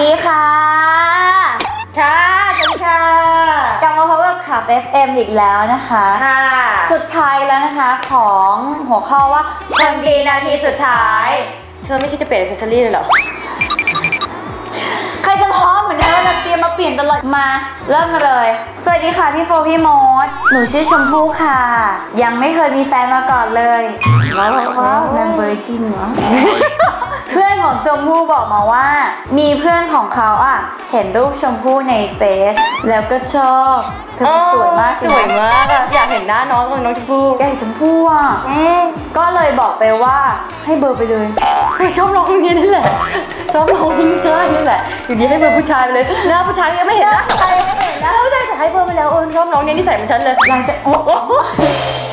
ดีค่ะ ค่ะสวัสดีค่ะกลับมาพบกับขับ FM อีกแล้วนะคะ ค่ะ สุดท้ายแล้วนะคะของหัวข้อว่าคนดีนาทีสุดท้าย เธอไม่คิดจะเปลี่ยนอ c เซสซอรี่เลยเหรอ ใครจะพร้อมเหมือนเดิมเราเตรียมมาเปลี่ยนตลอดมา เริ่มกันเลย สวัสดีค่ะพี่โฟพี่โมดหนูชื่อชมพู่ค่ะ ยังไม่เคยมีแฟนมาก่อนเลยว้าวว้าวนางเบอร์ชินเหรอเพื่อน ของชมพู่บอกมาว่า มีเพื่อนของเขาอะ เห็นรูปชมพู่ในเฟซแล้วก็ชอบเธอสวยมากสวยมากอะอยากเห็นหน้าน้องของน้องชมพู่แกชมพู่อะอืมก็เลยบอกไปว่าให้เบอร์ไปเลยคือชอบน้องคนนี้นี่แหละชอบน้องคนนี้นี่แหละอยู่ดีให้เบอร์ผู้ชายไปเลยหน้าผู้ชายยังไม่เห็นนะใครไม่เห็นนะหน้าผู้ชายแต่ให้เบอร์ไปแล้วเออชอบน้องเนี่ยนิสัยเหมือนฉันเลยหลังจากโอ้โ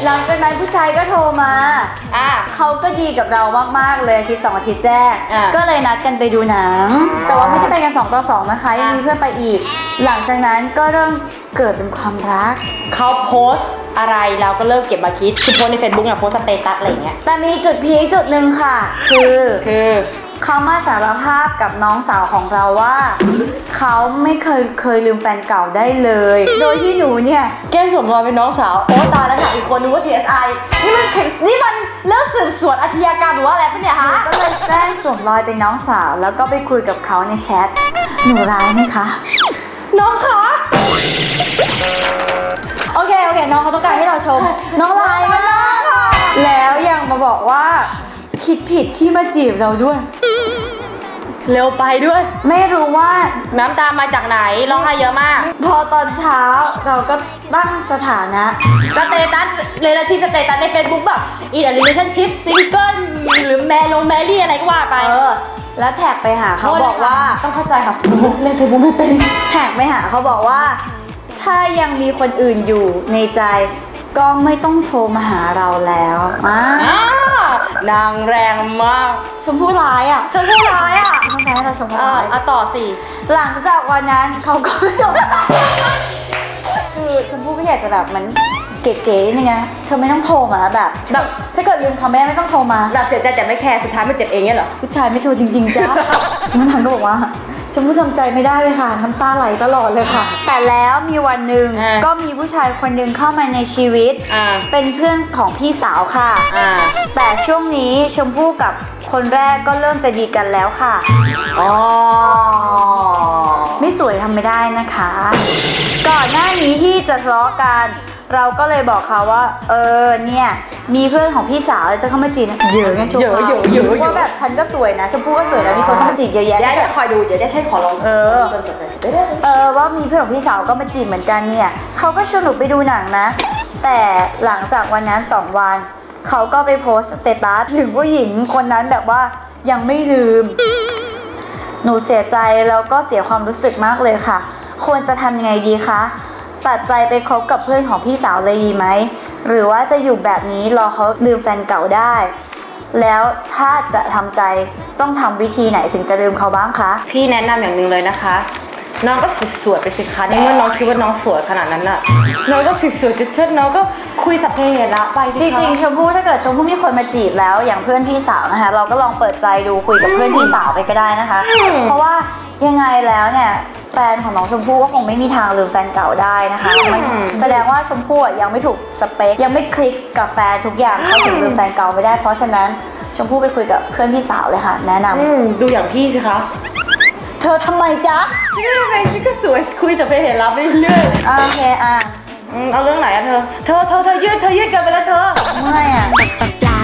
หหลังจากนั้นผู้ชายก็โทรมาอะเขาก็ดีกับเรามากๆเลยอาทิตย์สองอาทิตย์แรก อะก็เลยนัดกันไปดูหนัง แต่ว่าไม่ได้ไปกัน2ต่อ2นะคะยังมีเพื่อนไปอีก หลังจากนั้นก็เริ่มเกิดเป็นความรัก เขาโพสต์อะไรเราก็เริ่มเก็บมาคิดคือโพสต์ใน Facebook อะโพสต์สเตตัสอะไรอย่างเงี้ยแต่มีจุดพีคจุดหนึ่งค่ะ คือ คือ เขามาสารภาพกับน้องสาวของเราว่า เขาไม่เคยเคยลืมแฟนเก่าได้เลย โดยที่หนูเนี่ยแกล้งสวมรอยเป็นน้องสาว โอ้ตายแล้วถามอีกคนนึงว่า CSI นี่มันนี่มันเรื่องสืบสวนอาชญากรรมหรือว่าอะไรปะเนี่ยฮะก็เลยแกล้งสวมรอยเป็นน้องสาว แล้วก็ไปคุยกับเขาในแชทหนูร้ายไหมคะ น้องคะโอเคโอเค น้องเขาต้องการให้เราชม น้องร้ายมากค่ะแล้วยังมาบอกว่าคิดผิดที่มาจีบเราด้วย เร็วไปด้วย ไม่รู้ว่าน้ำตามาจากไหนร้องไห้เยอะมาก พอตอนเช้าเราก็ตั้งสถานะสเตตัสเรลาทีสเตตัสใน Facebook แบบ in a relationship single หรือแมลงแมรี่อะไรก็ว่าไป เออ แล้วแท็กไปหาเขาบอกว่าต้องเข้าใจค่ะ Facebook เล่น Facebook ไม่เป็น แท็กไปหาเขาบอกว่า ถ้ายังมีคนอื่นอยู่ในใจก็ไม่ต้องโทรมาหาเราแล้วอ่าอ่า นางแรงมาก ชมพู่ร้ายอะฉันพูดร้ายอะต้องการให้เราชมพู่เออร้ายเอาต่อสิหลังจากวันนั้นเขาก็ไม่ส่งคือชมพู่ก็อยากจะแบบเหมันเก๋ๆนี่ไงเธอไม่ต้องโทรมาแบบ แบบถ้าเกิดลืมเขาไม่ได้ไม่ต้องโทรมา แบบเสียใจแต่ไม่แคร์สุดท้ายมันเจ็บเองเนี่ยเหรอ ผู้ชายไม่โทรจริงๆจ้า น้องทางก็บอกว่า ชมพู่ทำใจไม่ได้เลยค่ะ น้ำตาไหลตลอดเลยค่ะ แต่แล้วมีวันหนึ่งอ่าก็มีผู้ชายคนหนึ่งเข้ามาในชีวิต อ่าเป็นเพื่อนของพี่สาวค่ะ อ่า แต่ช่วงนี้ชมพู่กับคนแรกก็เริ่มจะดีกันแล้วค่ะ อ๋อ ไม่สวยทำไม่ได้นะคะ ก่อนหน้านี้ที่จะทะเลาะกัน เราก็เลยบอกเขาว่า เออเนี่ย มีเพื่อนของพี่สาวจะเข้ามาจีบนะเยอะไงชมเยอะเยอะเยอะเยอะว่าแบบฉันก็สวยนะชมพู่ก็สวยแล้วมีคนเข้ามาจีบเยอะเดี๋ยวแยะเดี๋ยวคอยดูเดี๋ยวได้ใช้ขอลองเออจนจบเลยเดี๋ยวเดี๋ยวเออว่ามีเพื่อนของพี่สาวก็มาจีบเหมือนกันเนี่ยเขาก็ชวนหนูไปดูหนังนะ แต่หลังจากวันนั้นสองวันเขาก็ไปโพสต์สเตตัสถึงผู้หญิงคนนั้นแบบว่ายังไม่ลืม หนูเสียใจแล้วก็เสียความรู้สึกมากเลยค่ะ ควรจะทำยังไงดีคะ ตัดใจไปคบกับเพื่อนของพี่สาวเลยดีไหม หรือว่าจะอยู่แบบนี้รอเขาลืมแฟนเก่าได้ แล้วถ้าจะทำใจต้องทำวิธีไหนถึงจะลืมเขาบ้างคะ พี่แนะนำอย่างหนึ่งเลยนะคะ น้องก็สวยๆไปสิคะในเมื่อน้องคิดว่าน้องสวยขนาดนั้นน่ะ น้องก็สวยๆเชิดๆน้องก็คุยสัพเพเหระไปจริงๆชมพู่ถ้าเกิดชมพู่มีคนมาจีบแล้วอย่างเพื่อนพี่สาวนะคะ เราก็ลองเปิดใจดูคุยกับเพื่อนพี่สาวไปก็ได้นะคะ เพราะว่ายังไงแล้วเนี่ย แฟนของน้องชมพู่ก็คงไม่มีทางลืมแฟนเก่าได้นะคะ มันแสดงว่าชมพู่อะยังไม่ถูกสเปค ยังไม่คลิกกับแฟนทุกอย่างเขาถึงลืมแฟนเก่าไม่ได้ เพราะฉะนั้นชมพู่ไปคุยกับเพื่อนพี่สาวเลยค่ะ แนะนำอืมดูอย่างพี่สิคะเธอทำไมจ๊ะฉันก็เป็นฉันก็สวยคุยสัพเพเหระไปเรื่อยอะโอเคอะอืมเอาเรื่องไหนอะเธอ เธอเธอเธอยืดเธอยืดเกินไปแล้วเธอ เมื่อยอะปลา